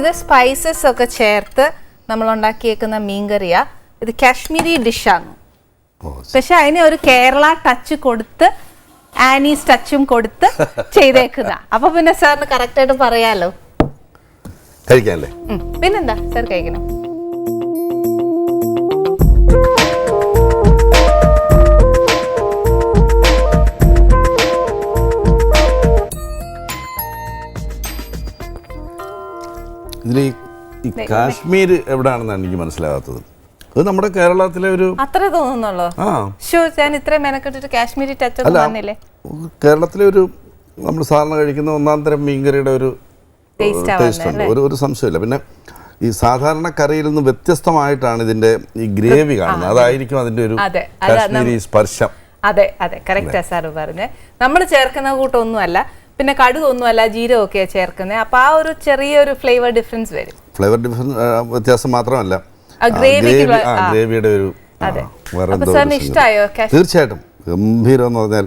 ഇത് സ്പൈസസ് ഒക്കെ ചേർത്ത് നമ്മൾ ഉണ്ടാക്കിയേക്കുന്ന മീൻകറിയാ. ഇത് കാശ്മീരി ഡിഷാണ്. പക്ഷെ അതിന് ഒരു കേരള ടച്ച് കൊടുത്ത് ആനീസ് ടച്ചും കൊടുത്ത് ചെയ്തേക്കുന്ന. അപ്പൊ പിന്നെ സാറിന് കറക്റ്റ് ആയിട്ട് പറയാലോ? പിന്നെന്താ? സാർ കഴിക്കണം. ഇതിൽ ഈ കാശ്മീർ എവിടെയാണെന്നാണ് എനിക്ക് മനസ്സിലാകാത്തത്. അത് നമ്മുടെ കേരളത്തിലെ ഒരു അത്ര തോന്നുന്നുള്ളൂ. ആ. ഷോ ഞാൻ ഇത്രയും മെനക്കെട്ടിട്ട് കാശ്മീരി ടച്ച് ഒന്നും അല്ല വന്നില്ലേ? കേരളത്തിലെ ഒരു നമ്മൾ സാധാരണ കഴിക്കുന്ന ഒന്നാം തരം മീൻകറിയുടെ ഒരു ടേസ്റ്റ് ഉണ്ട്. ഒരു ഒരു സംശയമില്ല. പിന്നെ ഈ സാധാരണ കറിയിൽ നിന്ന് വ്യത്യസ്തമായിട്ടാണ് ഇതിന്റെ ഈ ഗ്രേവി കാണുന്നത്. അതായിരിക്കും അതിന്റെ ഒരു കാശ്മീരി സ്പർശം. അതെ അതെ. കറക്റ്റാ സാറ് പറഞ്ഞ് നമ്മൾ ചേർക്കുന്ന കൂട്ടൊന്നുമല്ല. പിന്നെ കടുകൊന്നുമല്ല ജീരകമൊക്കെയാ ചേർക്കുന്നത് അപ്പൊ ആ ഒരു ചെറിയൊരു ഫ്ലേവർ ഡിഫറൻസ് വരും. ഫ്ലേവർ ഡിഫറൻസ് വ്യത്യാസം മാത്രമല്ല. ഗ്രേവിയുടെ ഒരു. തീർച്ചയായിട്ടും. ഗംഭീരം എന്ന് പറഞ്ഞാൽ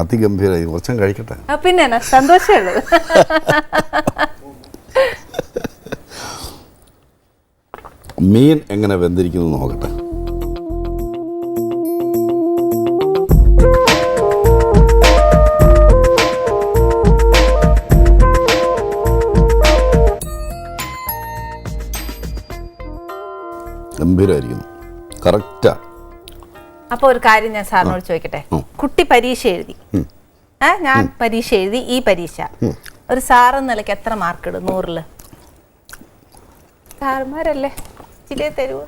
അതിഗംഭീരമായി കുറച്ചും കഴിക്കട്ടെ. പിന്നെ സന്തോഷമുള്ളത് മീൻ എങ്ങനെ വെന്തിരിക്കുന്നു നോക്കട്ടെ. ഗംഭീരമായിരിക്കുന്നു കറക്റ്റാ. അപ്പൊ ഒരു കാര്യം ഞാൻ സാറിനോട് ചോദിക്കട്ടെ? കുട്ടി പരീക്ഷ എഴുതി. ഞാൻ പരീക്ഷ എഴുതി ഈ പരീക്ഷ. ഒരു സാറ് നിലയ്ക്ക് എത്ര മാർക്ക് ഇടും നൂറിൽ? സാറുമാരല്ലേ ചിലേ തരുവോ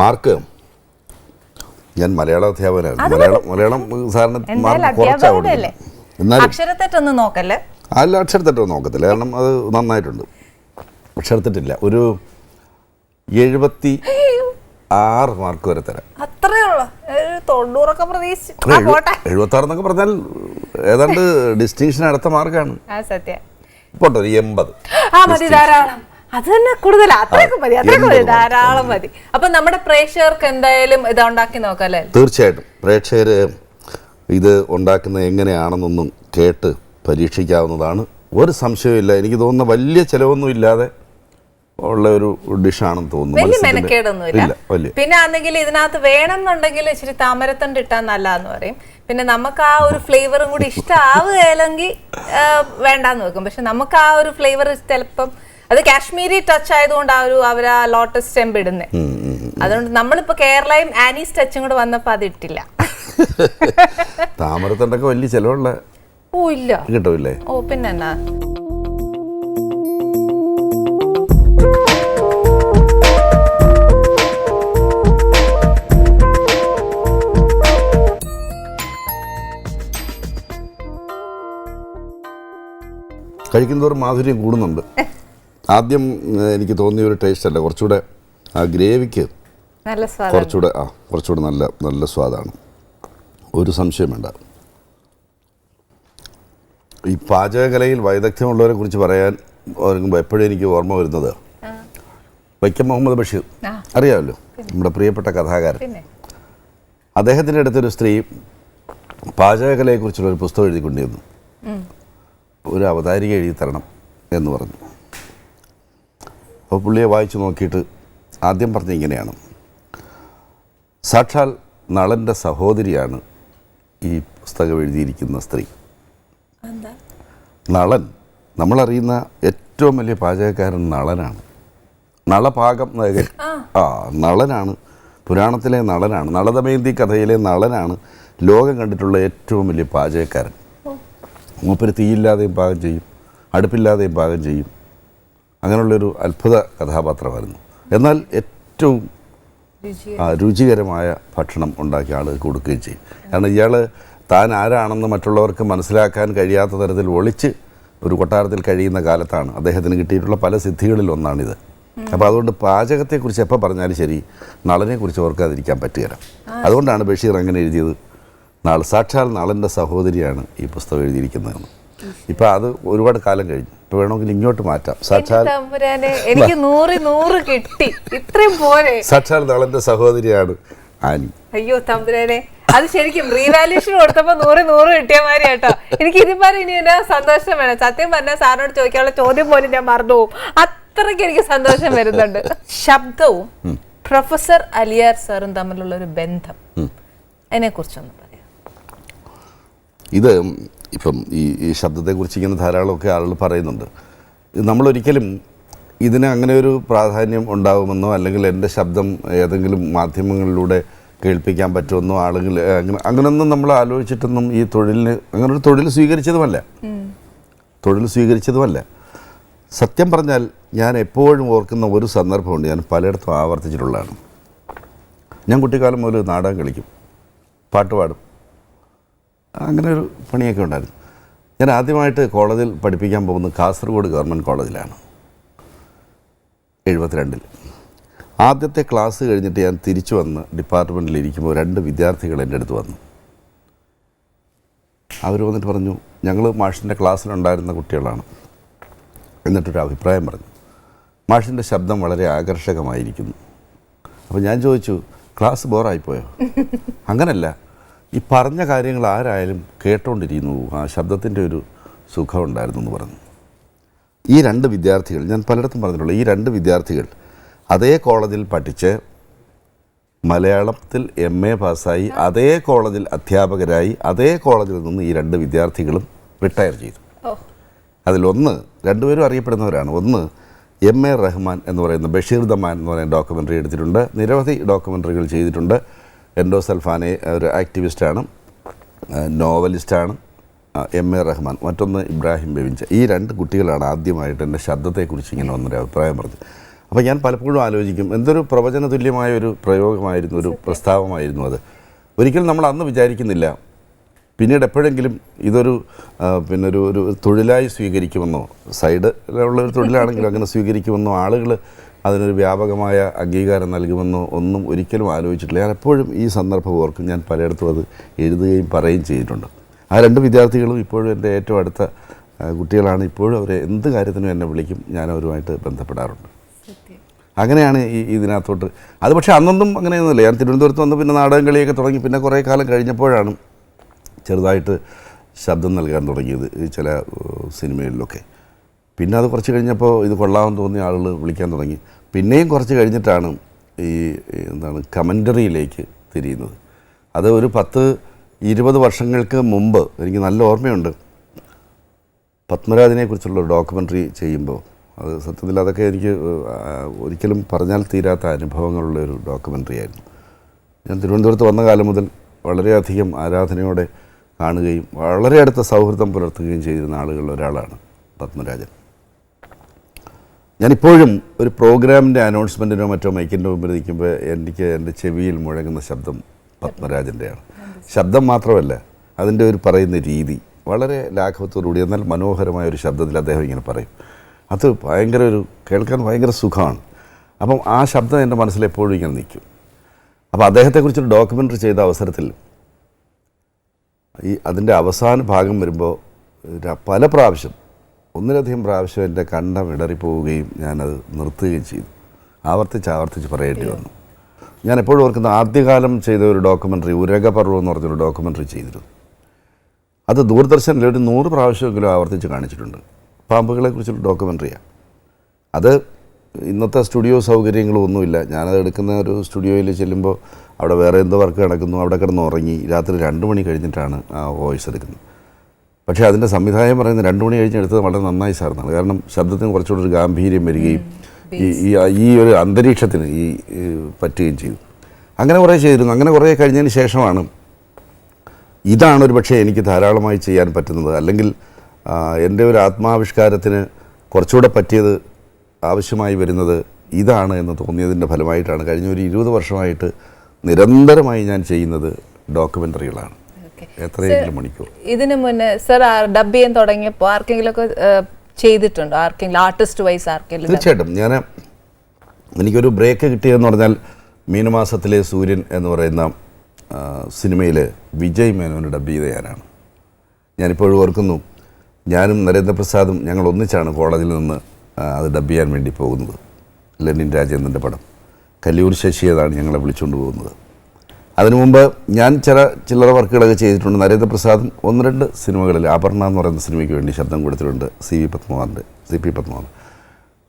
മാർക്ക്. ഞാൻ മലയാള അധ്യാപകനായിരുന്നു. മലയാളം മലയാളം സാറിന് മാർക്ക് എന്നാലും അക്ഷരത്തെറ്റൊന്നും നോക്കല്ലേ? അല്ല അക്ഷരത്തെറ്റോ നോക്കത്തില്ല. കാരണം അത് നന്നായിട്ടുണ്ട്. അക്ഷരത്തിട്ടില്ല ഒരു എഴുപത്തി ആറ് മാർക്ക് വരെ തരാം. അത്രേ ഉള്ളു. തൊണ്ണൂറൊക്കെ പ്രതീക്ഷിച്ചു. എഴുപത്തി ആറ് എന്നൊക്കെ പറഞ്ഞാൽ ഏതാണ്ട് ഡിസ്റ്റിങ്ഷൻ അടുത്ത മാർക്കാണ്. സത്യം. പോട്ടെ ഒരു എൺപത്. ആ മതി ധാരാളം. അത് തന്നെ കൂടുതൽ. അത്രയൊക്കെ മതി അത്രയൊക്കെ മതി ധാരാളം മതി. അപ്പൊ നമ്മുടെ പ്രേക്ഷകർക്ക് എന്തായാലും ഇത് ഉണ്ടാക്കി നോക്കാം അല്ലേ? തീർച്ചയായിട്ടും. പ്രേക്ഷകര് ഇത് ഉണ്ടാക്കുന്നത് എങ്ങനെയാണെന്നൊന്നും കേട്ട് പരീക്ഷിക്കാവുന്നതാണ്. ഒരു സംശയമില്ല എനിക്ക് തോന്നുന്ന വലിയ ചിലവൊന്നും ഇല്ലാതെ ഉള്ള ഒരു ഡിഷാണെന്ന് തോന്നുന്നു വലിയ മെനക്കേടൊന്നുമില്ല. പിന്നെ ആണെങ്കിൽ ഇതിനകത്ത് വേണമെന്നുണ്ടെങ്കിൽ ഇച്ചിരി താമരത്തണ്ട് ഇട്ടാൽ നല്ലതെന്ന് പറയും. പിന്നെ നമുക്ക് ആ ഒരു ഫ്ലേവറും കൂടി ഇഷ്ടമാവുകയില്ലെങ്കിൽ വേണ്ടാന്ന് വെക്കും. പക്ഷെ നമുക്ക് ആ ഒരു ഫ്ലേവർ ചിലപ്പം അത് കാശ്മീരി ടച്ച് ആയതുകൊണ്ട് ആ ഒരു അവർ ആ ലോട്ടസ് സ്റ്റെമ്പ് ഇടുന്നേ. അതുകൊണ്ട് നമ്മളിപ്പോ കേരളയും ആനീസ് ടച്ചും കൂടെ വന്നപ്പോ അത് ഇട്ടില്ല താമരത്തണ്ടൊക്കെ വലിയ ചിലവുള്ള ഓ ഇല്ല. കിട്ടുമില്ലേ ഓ പിന്നെ എന്നാ? കഴിക്കുന്നതോറും മാധുര്യം കൂടുന്നുണ്ട്. ആദ്യം എനിക്ക് തോന്നിയ ഒരു ടേസ്റ്റ് അല്ല. കുറച്ചുകൂടെ ആ ഗ്രേവിക്ക് കുറച്ചുകൂടെ ആ കുറച്ചുകൂടെ നല്ല നല്ല സ്വാദാണ്. ഒരു സംശയം വേണ്ട. ഈ പാചകകലയിൽ വൈദഗ്ധ്യമുള്ളവരെ കുറിച്ച് പറയാൻ ഒരുങ്ങുമ്പോൾ എപ്പോഴും എനിക്ക് ഓർമ്മ വരുന്നത്? വൈക്കം മുഹമ്മദ് ബഷീർ. അറിയാമല്ലോ? നമ്മുടെ പ്രിയപ്പെട്ട കഥാകാരൻ. അദ്ദേഹത്തിന്റെ അടുത്തൊരു സ്ത്രീ പാചകകലയെക്കുറിച്ചുള്ള ഒരു പുസ്തകം എഴുതിക്കൊണ്ടിരുന്നു. ഒരു അവതാരിക എഴുതി തരണം എന്ന് പറഞ്ഞു. അപ്പോൾ പുള്ളിയെ വായിച്ചു നോക്കിയിട്ട് ആദ്യം പറഞ്ഞ ഇങ്ങനെയാണ്. സാക്ഷാൽ നളന്റെ സഹോദരിയാണ് ഈ പുസ്തകം എഴുതിയിരിക്കുന്ന സ്ത്രീ. നളൻ. നമ്മളറിയുന്ന ഏറ്റവും വലിയ പാചകക്കാരൻ നളനാണ്. നളപാകം ആ. നളനാണ്. പുരാണത്തിലെ നളനാണ്. നളദമയന്തി കഥയിലെ നളനാണ് ലോകം കണ്ടിട്ടുള്ള ഏറ്റവും വലിയ പാചകക്കാരൻ. മൂപ്പര് തീയില്ലാതെയും പാകം ചെയ്യും അടുപ്പില്ലാതെയും പാകം ചെയ്യും. അങ്ങനെയുള്ളൊരു അത്ഭുത കഥാപാത്രമായിരുന്നു. എന്നാൽ ഏറ്റവും രുചികരമായ ഭക്ഷണം ഉണ്ടാക്കി ആൾ കൊടുക്കുകയും ചെയ്യും. കാരണം ഇയാൾ താൻ ആരാണെന്ന് മറ്റുള്ളവർക്ക് മനസ്സിലാക്കാൻ കഴിയാത്ത തരത്തിൽ ഒളിച്ച് ഒരു കൊട്ടാരത്തിൽ കഴിയുന്ന കാലത്താണ് അദ്ദേഹത്തിന് കിട്ടിയിട്ടുള്ള പല സിദ്ധികളിൽ ഒന്നാണിത്. അപ്പോൾ അതുകൊണ്ട് പാചകത്തെക്കുറിച്ച് എപ്പോൾ പറഞ്ഞാലും ശരി നളനെക്കുറിച്ച് ഓർക്കാതിരിക്കാൻ പറ്റുകയില്ല. അതുകൊണ്ടാണ് ബഷീർ അങ്ങനെ എഴുതിയത് നാൾ സാക്ഷാൽ നളന്റെ സഹോദരിയാണ് ഈ പുസ്തകം എഴുതിയിരിക്കുന്നതെന്ന്. ഇപ്പം അത് ഒരുപാട് കാലം കഴിഞ്ഞു. ഇപ്പം വേണമെങ്കിൽ ഇങ്ങോട്ട് മാറ്റാം. സാക്ഷാൽ എനിക്ക് നൂറ് നൂറ് കിട്ടി. ഇത്രയും പോരെ. സാക്ഷാൽ നളന്റെ സഹോദരിയാണ് ആനി. അയ്യോ തമ്പുരാനെ അത് ശരിക്കും റീവാല്യൂഷൻ കൊടുത്തപ്പോ നൂറ് നൂറ് കിട്ടിയ മാതിരി കേട്ടോ എനിക്ക് ഇതിപ്പാലും ഇനി എന്നാ സന്തോഷം വേണം. സത്യം പറഞ്ഞാൽ സാറിനോട് ചോദിക്കാനുള്ള ചോദ്യം പോലും ഞാൻ മറന്നു പോകും. അത്രയ്ക്ക് എനിക്ക് സന്തോഷം വരുന്നുണ്ട്. ശബ്ദവും പ്രൊഫസർ അലിയാർ സാറും തമ്മിലുള്ള ഒരു ബന്ധം. അതിനെ കുറിച്ചൊന്ന് പറയാം. ഇത് ഇപ്പം ഈ ഈ ശബ്ദത്തെക്കുറിച്ച് ഇങ്ങനെ ധാരാളമൊക്കെ ആളുകൾ പറയുന്നുണ്ട്. നമ്മളൊരിക്കലും ഇതിന് അങ്ങനെ ഒരു പ്രാധാന്യം ഉണ്ടാകുമെന്നോ അല്ലെങ്കിൽ എന്റെ ശബ്ദം ഏതെങ്കിലും മാധ്യമങ്ങളിലൂടെ കേൾപ്പിക്കാൻ പറ്റുമെന്നോ ആളുകൾ അങ്ങനെ അങ്ങനെയൊന്നും നമ്മൾ ആലോചിച്ചിട്ടൊന്നും ഈ തൊഴിലിന് അങ്ങനെ ഒരു തൊഴിൽ സ്വീകരിച്ചതുമല്ല. തൊഴിൽ സ്വീകരിച്ചതുമല്ല. സത്യം പറഞ്ഞാൽ ഞാൻ എപ്പോഴും ഓർക്കുന്ന ഒരു സന്ദർഭമുണ്ട്. ഞാൻ പലയിടത്തും ആവർത്തിച്ചിട്ടുള്ളതാണ്. ഞാൻ കുട്ടിക്കാലം മുതൽ നാടകം കളിക്കും പാട്ട് പാടും. അങ്ങനെ ഒരു പണിയൊക്കെ ഉണ്ടായിരുന്നു. ഞാൻ ആദ്യമായിട്ട് കോളേജിൽ പഠിപ്പിക്കാൻ പോകുന്നത് കാസർഗോഡ് ഗവൺമെന്റ് കോളേജിലാണ്. എഴുപത്തിരണ്ടിൽ. ആദ്യത്തെ ക്ലാസ് കഴിഞ്ഞിട്ട് ഞാൻ തിരിച്ചു വന്ന് ഡിപ്പാർട്ട്മെന്റിൽ ഇരിക്കുമ്പോൾ രണ്ട് വിദ്യാർത്ഥികൾ എന്റെ അടുത്ത് വന്നു. അവർ വന്നിട്ട് പറഞ്ഞു ഞങ്ങൾ മാഷിന്റെ ക്ലാസ്സിലുണ്ടായിരുന്ന കുട്ടികളാണ്. എന്നിട്ടൊരു അഭിപ്രായം പറഞ്ഞു. മാഷിന്റെ ശബ്ദം വളരെ ആകർഷകമായിരിക്കുന്നു. അപ്പോൾ ഞാൻ ചോദിച്ചു ക്ലാസ് ബോറായിപ്പോയോ? അങ്ങനല്ല. ഈ പറഞ്ഞ കാര്യങ്ങൾ ആരായാലും കേട്ടോണ്ടിരിക്കുന്നു. ആ ശബ്ദത്തിന്റെ ഒരു സുഖമുണ്ടായിരുന്നു എന്ന് പറഞ്ഞു. ഈ രണ്ട് വിദ്യാർത്ഥികൾ ഞാൻ പലയിടത്തും പറഞ്ഞിട്ടുള്ളൂ ഈ രണ്ട് വിദ്യാർത്ഥികൾ അതേ കോളേജിൽ പഠിച്ച് മലയാളത്തിൽ എം എ പാസ്സായി അതേ കോളേജിൽ അധ്യാപകരായി അതേ കോളേജിൽ നിന്ന് ഈ രണ്ട് വിദ്യാർത്ഥികളും റിട്ടയർ ചെയ്തു. അതിലൊന്ന് രണ്ടുപേരും അറിയപ്പെടുന്നവരാണ്. ഒന്ന് എം എ റഹ്മാൻ എന്ന് പറയുന്ന ബഷീർ ദമാൻ എന്ന് പറയുന്ന ഡോക്യുമെന്ററി എടുത്തിട്ടുണ്ട്. നിരവധി ഡോക്യുമെന്ററികൾ ചെയ്തിട്ടുണ്ട്. എൻഡോ സൽഫാനെ ഒരു ആക്ടിവിസ്റ്റാണ് നോവലിസ്റ്റാണ് എം എ റഹ്മാൻ. മറ്റൊന്ന് ഇബ്രാഹിം ബെവിഞ്ച. ഈ രണ്ട് കുട്ടികളാണ് ആദ്യമായിട്ട് എന്റെ ശബ്ദത്തെക്കുറിച്ച് ഇങ്ങനെ ഒന്നൊരു അഭിപ്രായം പറഞ്ഞത്. അപ്പോൾ ഞാൻ പലപ്പോഴും ആലോചിക്കും എന്തൊരു പ്രവചന തുല്യമായ ഒരു പ്രയോഗമായിരുന്നു ഒരു പ്രസ്താവമായിരുന്നു അത്. ഒരിക്കലും നമ്മൾ അന്ന് വിചാരിക്കുന്നില്ല. പിന്നീട് എപ്പോഴെങ്കിലും ഇതൊരു പിന്നെ ഒരു ഒരു തൊഴിലായി സ്വീകരിക്കുമെന്നോ സൈഡിലുള്ള ഒരു തൊഴിലാണെങ്കിലും അങ്ങനെ സ്വീകരിക്കുമെന്നോ ആളുകൾ അതിനൊരു വ്യാപകമായ അംഗീകാരം നൽകുമെന്നോ ഒന്നും ഒരിക്കലും ആലോചിച്ചിട്ടില്ല. ഞാൻ എപ്പോഴും ഈ സന്ദർഭം ഓർക്കും. ഞാൻ പലയിടത്തും അത് എഴുതുകയും പറയുകയും ചെയ്തിട്ടുണ്ട്. ആ രണ്ട് വിദ്യാർത്ഥികളും ഇപ്പോഴും എന്റെ ഏറ്റവും അടുത്ത കുട്ടികളാണ്. ഇപ്പോഴും അവരെ എന്ത് കാര്യത്തിനും എന്നെ വിളിക്കും. ഞാൻ അവരുമായിട്ട് ബന്ധപ്പെടാറുണ്ട്. അങ്ങനെയാണ് ഈ ഇതിനകത്തോട്ട്. അത് പക്ഷേ അന്നൊന്നും അങ്ങനെയൊന്നുമില്ല. ഞാൻ തിരുവനന്തപുരത്ത് വന്ന് പിന്നെ നാടകം കളിയൊക്കെ തുടങ്ങി പിന്നെ കുറേ കാലം കഴിഞ്ഞപ്പോഴാണ് ചെറുതായിട്ട് ശബ്ദം നൽകാൻ തുടങ്ങിയത് ചില സിനിമകളിലൊക്കെ. പിന്നെ അത് കുറച്ച് കഴിഞ്ഞപ്പോൾ ഇത് കൊള്ളാമെന്ന് തോന്നിയ ആളുകൾ വിളിക്കാൻ തുടങ്ങി. പിന്നെയും കുറച്ച് കഴിഞ്ഞിട്ടാണ് ഈ എന്താണ് കമന്ററിയിലേക്ക് തിരിയുന്നത്. അത് ഒരു പത്ത് ഇരുപത് വർഷങ്ങൾക്ക് മുമ്പ് എനിക്ക് നല്ല ഓർമ്മയുണ്ട്. പത്മരാജനെ കുറിച്ചുള്ള ഒരു ഡോക്യുമെന്ററി ചെയ്യുമ്പോൾ അത് സത്യത്തിൽ അതൊക്കെ എനിക്ക് ഒരിക്കലും പറഞ്ഞാൽ തീരാത്ത അനുഭവങ്ങളുള്ള ഒരു ഡോക്യുമെന്ററി ആയിരുന്നു. ഞാൻ തിരുവനന്തപുരത്ത് വന്ന കാലം മുതൽ വളരെയധികം ആരാധനയോടെ കാണുകയും വളരെ അടുത്ത സൗഹൃദം പുലർത്തുകയും ചെയ്തിരുന്ന ആളുകളിൽ ഒരാളാണ് പത്മരാജൻ. ഞാനിപ്പോഴും ഒരു പ്രോഗ്രാമിന്റെ അനൗൺസ്മെന്റിനോ മറ്റോ മൈക്കിന്റെ മുമ്പിൽ നിൽക്കുമ്പോൾ എനിക്ക് എന്റെ ചെവിയിൽ മുഴങ്ങുന്ന ശബ്ദം പത്മരാജന്റെയാണ്. ശബ്ദം മാത്രമല്ല അതിന്റെ ഒരു പറയുന്ന രീതി വളരെ ലാഘവത്തോടുകൂടി എന്നാൽ മനോഹരമായ ഒരു ശബ്ദത്തിൽ അദ്ദേഹം ഇങ്ങനെ പറയും. അത് ഭയങ്കര ഒരു കേൾക്കാൻ ഭയങ്കര സുഖമാണ്. അപ്പം ആ ശബ്ദം എന്റെ മനസ്സിൽ എപ്പോഴും ഇങ്ങനെ നിൽക്കും. അപ്പോൾ അദ്ദേഹത്തെക്കുറിച്ചൊരു ഡോക്യുമെന്ററി ചെയ്ത അവസരത്തിൽ ഈ അതിന്റെ അവസാന ഭാഗം വരുമ്പോൾ പല പ്രാവശ്യം ഒന്നിലധികം പ്രാവശ്യം എന്റെ കണ്ടം ഇടറിപ്പോവുകയും ഞാനത് നിർത്തുകയും ചെയ്തു. ആവർത്തിച്ച് ആവർത്തിച്ച് പറയേണ്ടി വന്നു. ഞാൻ എപ്പോഴും ഓർക്കുന്ന ആദ്യകാലം ചെയ്ത ഒരു ഡോക്യുമെന്ററി ഉരകപർവം എന്ന് പറഞ്ഞൊരു ഡോക്യുമെന്ററി ചെയ്തിരുന്നു. അത് ദൂരദർശനിൽ ഒരു നൂറ് പ്രാവശ്യമെങ്കിലും ആവർത്തിച്ച് കാണിച്ചിട്ടുണ്ട്. പാമ്പുകളെ കുറിച്ചുള്ള ഡോക്യുമെന്ററിയാണ് അത് ഇന്നത്തെ സ്റ്റുഡിയോ സൗകര്യങ്ങളും ഒന്നുമില്ല. ഞാനത് എടുക്കുന്ന ഒരു സ്റ്റുഡിയോയിൽ ചെല്ലുമ്പോൾ അവിടെ വേറെ എന്തോ വർക്ക് നടക്കുന്നു. അവിടെ കിടന്ന് ഉറങ്ങി രാത്രി രണ്ട് മണി കഴിഞ്ഞിട്ടാണ് ആ വോയിസ് എടുക്കുന്നത്. പക്ഷേ അതിന്റെ സംവിധായം പറയുന്നത് രണ്ട് മണി കഴിഞ്ഞ് എടുത്തത് വളരെ നന്നായി സാറിനാണ്. കാരണം ശബ്ദത്തിന് കുറച്ചുകൂടി ഒരു ഗാംഭീര്യം വരികയും ഈ ഈ ഒരു അന്തരീക്ഷത്തിന് ഈ പറ്റുകയും ചെയ്തു. അങ്ങനെ കുറേ ചെയ്തിരുന്നു. അങ്ങനെ കുറേ കഴിഞ്ഞതിന് ശേഷമാണ് ഇതാണ് ഒരു പക്ഷേ എനിക്ക് ധാരാളമായി ചെയ്യാൻ പറ്റുന്നത്. അല്ലെങ്കിൽ എന്റെ ഒരു ആത്മാവിഷ്കാരത്തിന് കുറച്ചുകൂടെ പറ്റിയത് ആവശ്യമായി വരുന്നത് ഇതാണ് എന്ന് തോന്നിയതിന്റെ ഫലമായിട്ടാണ്. കഴിഞ്ഞ ഒരു ഇരുപത് വർഷമായിട്ട് നിരന്തരമായി ഞാൻ ചെയ്യുന്നത് ഡോക്യുമെന്ററികളാണ്. എത്രയെങ്കിലും മണിക്കൂർ. ഇതിനു മുന്നേ സർ ഡബ് ചെയ്യാൻ തുടങ്ങിയപ്പോൾ ആർക്കെങ്കിലുമൊക്കെ ചെയ്തിട്ടുണ്ടോ? ആർക്കെങ്കിലും ആർട്ടിസ്റ്റ് വൈസ് ആർക്കെങ്കിലും തീർച്ചയായിട്ടും. ഞാൻ എനിക്കൊരു ബ്രേക്ക് കിട്ടിയതെന്ന് പറഞ്ഞാൽ മീനമാസത്തിലെ സൂര്യൻ എന്ന് പറയുന്ന സിനിമയിൽ വിജയ് മേനോന് ഡബ് ചെയ്ത ഞാനാണ് ഞാനിപ്പോഴും ഓർക്കുന്നു ഞാനും നരേന്ദ്രപ്രസാദും ഞങ്ങൾ ഒന്നിച്ചാണ് കോളേജിൽ നിന്ന് അത് ഡബ് ചെയ്യാൻ വേണ്ടി പോകുന്നത്. ലെനിൻ രാജേന്ദ്രന്റെ പടം. കല്ലൂർ ശശിയതാണ് ഞങ്ങളെ വിളിച്ചുകൊണ്ട് പോകുന്നത്. അതിനു മുമ്പ് ഞാൻ ചില ചില്ലറ വർക്കുകളൊക്കെ ചെയ്തിട്ടുണ്ട്. നരേന്ദ്രപ്രസാദും ഒന്ന് രണ്ട് സിനിമകളിൽ അപർണ എന്ന് പറയുന്ന സിനിമയ്ക്ക് വേണ്ടി ശബ്ദം കൊടുത്തിട്ടുണ്ട്. സി വി പത്മകുമാറിന്റെ സി പി പത്മകുമാർ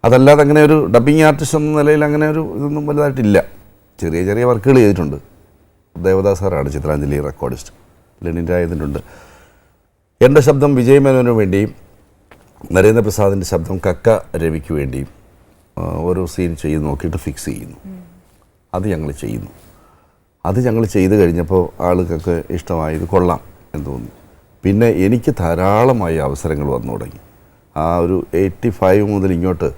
അതല്ലാതെ അങ്ങനെ ഒരു ഡബ്ബിങ് ആർട്ടിസ്റ്റ് എന്ന നിലയിൽ അങ്ങനെ ഒരു ഇതൊന്നും വലുതായിട്ടില്ല. ചെറിയ ചെറിയ വർക്കുകൾ ചെയ്തിട്ടുണ്ട്. ദേവദാസ് സാറാണ് ചിത്രാഞ്ജലി റെക്കോർഡിസ്റ്റ്. ലെനിൻ രായതിനുണ്ട് എന്റെ ശബ്ദം വിജയ് മേനോന് വേണ്ടിയും നരേന്ദ്രപ്രസാദിന്റെ ശബ്ദം കക്ക രവിക്ക് വേണ്ടിയും ഓരോ സീൻ ചെയ്ത് നോക്കിയിട്ട് ഫിക്സ് ചെയ്യുന്നു. അത് ഞങ്ങൾ ചെയ്യുന്നു. അത് ഞങ്ങൾ ചെയ്ത് കഴിഞ്ഞപ്പോൾ ആൾക്കൊക്കെ ഇഷ്ടമായത് കൊള്ളാം എന്ന് തോന്നി. പിന്നെ എനിക്ക് ധാരാളമായി അവസരങ്ങൾ വന്നു തുടങ്ങി. ആ ഒരു എയ്റ്റി ഫൈവ് മുതൽ ഇങ്ങോട്ട്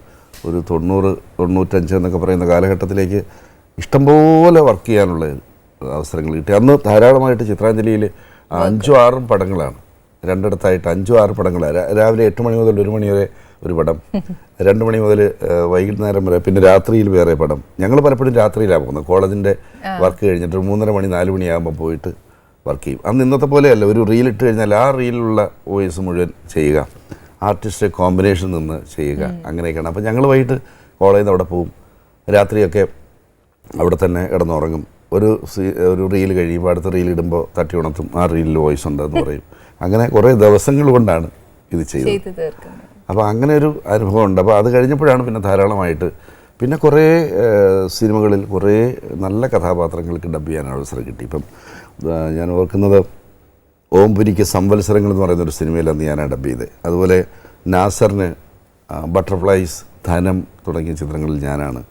ഒരു തൊണ്ണൂറ് തൊണ്ണൂറ്റഞ്ച് എന്നൊക്കെ പറയുന്ന കാലഘട്ടത്തിലേക്ക് ഇഷ്ടംപോലെ വർക്ക് ചെയ്യാനുള്ള അവസരങ്ങൾ കിട്ടി. അന്ന് ധാരാളമായിട്ട് ചിത്രാഞ്ജലിയിൽ അഞ്ചും ആറും പടങ്ങളാണ്. രണ്ടിടത്തായിട്ട് അഞ്ചും ആറ് പടങ്ങൾ. രാവിലെ എട്ട് മണി മുതൽ ഒരു മണി വരെ ഒരു പടം. രണ്ട് മണി മുതൽ വൈകുന്നേരം വരെ പിന്നെ രാത്രിയിൽ വേറെ പടം. ഞങ്ങൾ പലപ്പോഴും രാത്രിയിലാണ് പോകുന്നത്. കോളേജിന്റെ വർക്ക് കഴിഞ്ഞിട്ട് ഒരു മൂന്നര മണി നാല് മണിയാകുമ്പോൾ പോയിട്ട് വർക്ക് ചെയ്യും. അന്ന് ഇന്നത്തെ പോലെയല്ല. ഒരു റീൽ ഇട്ട് കഴിഞ്ഞാൽ ആ റീലിലുള്ള വോയിസ് മുഴുവൻ ചെയ്യുക. ആർട്ടിസ്റ്റ് കോമ്പിനേഷൻ നിന്ന് ചെയ്യുക. അങ്ങനെയൊക്കെയാണ്. അപ്പോൾ ഞങ്ങൾ വൈകിട്ട് കോളേജിൽ നിന്ന് അവിടെ പോകും രാത്രിയൊക്കെ അവിടെ തന്നെ കിടന്നുറങ്ങും. ഒരു ഒരു റീൽ കഴിയുമ്പോൾ അടുത്ത റീൽ ഇടുമ്പോൾ തട്ടി ഉണർത്തും. ആ റീലിൽ വോയിസ് ഉണ്ടെന്ന് പറയും. അങ്ങനെ കുറേ ദിവസങ്ങൾ കൊണ്ടാണ് ഇത് ചെയ്തത്. അപ്പോൾ അങ്ങനെ ഒരു അനുഭവം ഉണ്ട് അപ്പോൾ അത് കഴിഞ്ഞപ്പോഴാണ് പിന്നെ ധാരാളമായിട്ട് പിന്നെ കുറേ സിനിമകളിൽ കുറേ നല്ല കഥാപാത്രങ്ങൾക്ക് ഡബ് ചെയ്യാൻ അവസരം കിട്ടി. ഇപ്പം ഞാൻ ഓർക്കുന്നത് ഓംപുരിക്ക് സംവത്സരങ്ങൾ എന്ന് പറയുന്ന ഒരു സിനിമയിൽ അന്ന് ഞാനാണ് ഡബ് ചെയ്തത്. അതുപോലെ നാസറിന് ബട്ടർഫ്ലൈസ് ധനം തുടങ്ങിയ ചിത്രങ്ങളിൽ ഞാനാണ്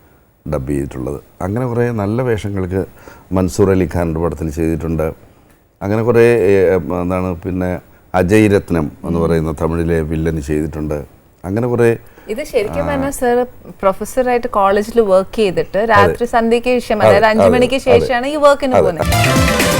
ഡബ് ചെയ്തിട്ടുള്ളത്. അങ്ങനെ കുറേ നല്ല വേഷങ്ങൾക്ക് മൻസൂർ അലി ഖാന്റെ പടത്തിൽ ചെയ്തിട്ടുണ്ട്. അങ്ങനെ കുറേ എന്താണ് പിന്നെ അജയ് രത്നം എന്ന് പറയുന്ന തമിഴിലെ വില്ലൻ ചെയ്തിട്ടുണ്ട്. അങ്ങനെ കുറേ ഇത് ശരിക്കും പറഞ്ഞാൽ സർ പ്രൊഫസറായിട്ട് കോളേജിൽ വർക്ക് ചെയ്തിട്ട് രാത്രി സന്ധ്യയ്ക്ക് ശേഷം അതായത് അഞ്ചു മണിക്ക് ശേഷമാണ് ഈ വർക്കിന്. പോകുന്നത്.